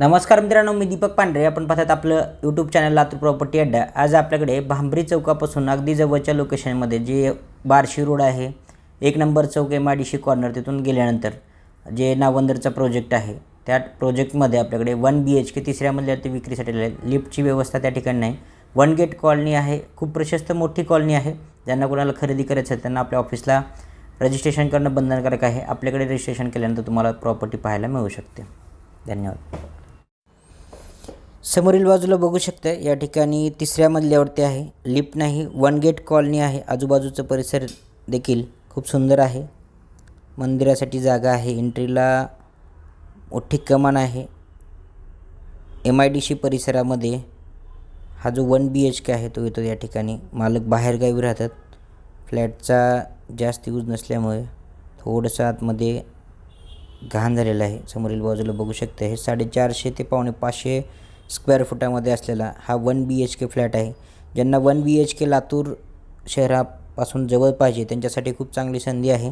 नमस्कार मित्रांनो मी दीपक पांढरे. आपण पाहतात आपलं यूट्यूब चॅनल लातूर प्रॉपर्टी अड्डा. आज आपल्याकडे भांबरी चौकापासून अगदी जवळच्या लोकेशनमध्ये जे बारशी रोड आहे एक number Chowk M I D C corner तिथून गेल्यानंतर जे नावंदरचा प्रोजेक्ट आहे त्या प्रोजेक्टमध्ये आपल्याकडे वन बी एच के तिसऱ्या मजल्यावरती विक्रीसाठी लिफ्टची व्यवस्था त्या ठिकाणी नाही. वन गेट कॉलनी आहे खूप प्रशस्त मोठी कॉलनी आहे. ज्यांना कोणाला खरेदी करायचं आहे त्यांना आपल्या ऑफिसला रजिस्ट्रेशन करणं बंधनकारक आहे. आपल्याकडे रजिस्ट्रेशन केल्यानंतर तुम्हाला प्रॉपर्टी पाहायला मिळू शकते. धन्यवाद. समोरील बाजूला बघू शकता या ठिकाणी तिसऱ्या मजल्यावरती आहे. लिफ्ट नाही वन गेट कॉलनी आहे. आजूबाजूचं परिसर देखील खूप सुंदर आहे. मंदिरासाठी जागा आहे. एंट्रीला मोठी कमान आहे. एम आय डी सी परिसरामध्ये हा जो वन बी एच के आहे तो येतो या ठिकाणी. मालक बाहेरगावी राहतात. फ्लॅटचा जास्त यूज नसल्यामुळे थोडंसं आतमध्ये घाण झालेलं आहे. समोरील बाजूला बघू शकते हे साडेचारशे ते पावणे पाचशे स्क्वेअर फुटामध्ये असलेला हा one B H K flat आहे. ज्यांना one B H K Latur शहरापासून जवळ पाहिजे त्यांच्यासाठी खूप चांगली संधी आहे.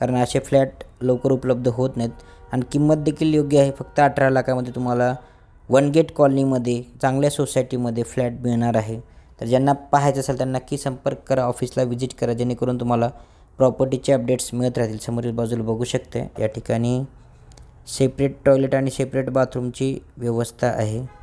कारण असे फ्लॅट लवकर उपलब्ध होत नाहीत. आणि किंमत देखील योग्य आहे. फक्त अठरा लाखामध्ये तुम्हाला वन गेट कॉलनीमध्ये चांगल्या सोसायटीमध्ये फ्लॅट मिळणार आहे. तर ज्यांना पाहायचं असेल त्यांना नक्की संपर्क करा. ऑफिसला व्हिजिट करा. जेणेकरून तुम्हाला प्रॉपर्टीचे अपडेट्स मिळत राहतील. समोरील बाजूला बघू शकते. या ठिकाणी सेपरेट टॉयलेट आणि सेपरेट बाथरूमची व्यवस्था आहे.